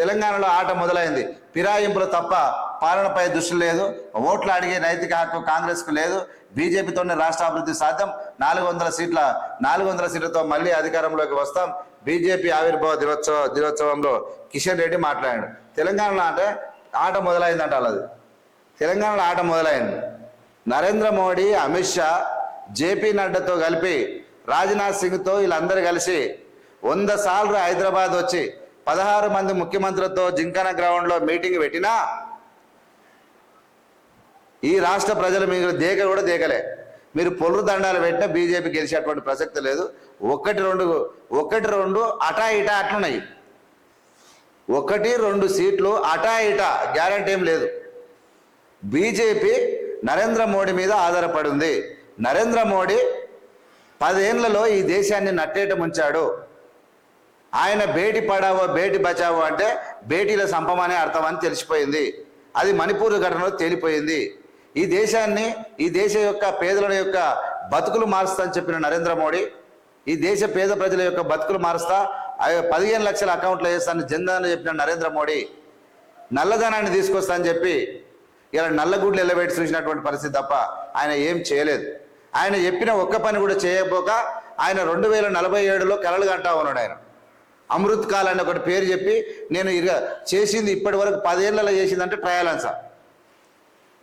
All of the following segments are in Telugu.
తెలంగాణలో ఆట మొదలైంది. ఫిరాయింపులు తప్ప పాలనపై దృష్టి లేదు. ఓట్లు అడిగే నైతిక హక్కు కాంగ్రెస్కు లేదు. బీజేపీతోనే రాష్ట్ర అభివృద్ధి సాధ్యం. నాలుగు వందల సీట్ల నాలుగు వందల సీట్లతో మళ్ళీ అధికారంలోకి వస్తాం. బీజేపీ ఆవిర్భావ దినోత్సవ దినోత్సవంలో కిషన్ రెడ్డి మాట్లాడాడు. తెలంగాణలో అంటే ఆట మొదలైందంట వాళ్ళది. తెలంగాణలో ఆట మొదలైంది. నరేంద్ర మోడీ అమిత్ షా జేపీ నడ్డాతో కలిపి రాజ్నాథ్ సింగ్తో వీళ్ళందరూ కలిసి వంద సార్లు హైదరాబాద్ వచ్చి పదహారు మంది ముఖ్యమంత్రులతో జింకన గ్రౌండ్లో మీటింగ్ పెట్టినా ఈ రాష్ట్ర ప్రజలు మీరు దేక కూడా దేకలే. మీరు పొల్లు దండాలు పెట్టినా బీజేపీ గెలిచేటువంటి ప్రసక్తి లేదు. ఒకటి రెండు ఒకటి రెండు అటా ఇటా అట్లున్నాయి. ఒకటి రెండు సీట్లు అటా ఇటా గ్యారంటీ ఏం లేదు. బీజేపీ నరేంద్ర మోడీ మీద ఆధారపడి ఉంది. నరేంద్ర మోడీ పదేళ్ళలో ఈ దేశాన్ని నట్టేట ముంచాడు. ఆయన బేటి పడావో బేటి బచావో అంటే బేటీల సంపమనే అర్థం అని తెలిసిపోయింది. అది మణిపూర్ ఘటనలో తేలిపోయింది. ఈ దేశాన్ని ఈ దేశ యొక్క పేదల యొక్క బతుకులు మారుస్తా అని చెప్పిన నరేంద్ర మోడీ ఈ దేశ పేద ప్రజల యొక్క బతుకులు మారుస్తా ఆ పదిహేను లక్షల అకౌంట్లో వేస్తాను జన్ధన్ చెప్పిన నరేంద్ర మోడీ నల్లధనాన్ని తీసుకొస్తా అని చెప్పి ఇలా నల్లగుడ్లు ఎల్లబెట్టి చూసినటువంటి పరిస్థితి తప్ప ఆయన ఏం చేయలేదు. ఆయన చెప్పిన ఒక్క పని కూడా చేయకపోక ఆయన రెండు వేల నలభై ఏడులో కలలు కంటా ఉన్నాడు ఆయన. అమృత్ కాల్ అని ఒకటి పేరు చెప్పి నేను ఇక చేసింది ఇప్పటి వరకు పదేళ్ళలో చేసిందంటే ట్రయల్ ఆన్సర్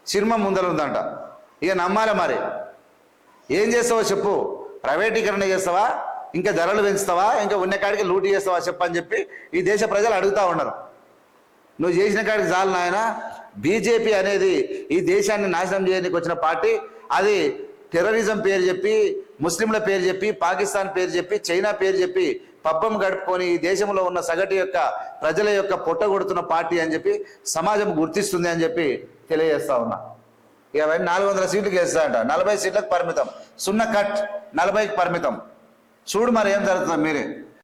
సినిమా ముందర ఉందంట. ఇక నమ్మాలి మరి? ఏం చేస్తావో చెప్పు. ప్రైవేటీకరణ చేస్తావా? ఇంకా ధరలు పెంచుతావా? ఇంకా ఉన్న కాడికి లూటీ చేస్తావా చెప్పని చెప్పి ఈ దేశ ప్రజలు అడుగుతా ఉన్నారు. నువ్వు చేసిన కాడికి చాలు నాయన. బీజేపీ అనేది ఈ దేశాన్ని నాశనం చేయడానికి వచ్చిన పార్టీ. అది టెర్రరిజం పేరు చెప్పి ముస్లింల పేరు చెప్పి పాకిస్తాన్ పేరు చెప్పి చైనా పేరు చెప్పి పబ్బం గడుపుకొని ఈ దేశంలో ఉన్న సగటు యొక్క ప్రజల యొక్క పొట్టగొడుతున్న పార్టీ అని చెప్పి సమాజం గుర్తిస్తుంది అని చెప్పి తెలియజేస్తా ఉన్నా. ఇక అవన్నీ నాలుగు వందల సీట్లు గెలుస్తాయంట. నలభై సీట్లకు పరిమితం. సున్నా కట్ నలభైకి పరిమితం. చూడు మరి ఏం జరుగుతుందో మీరే.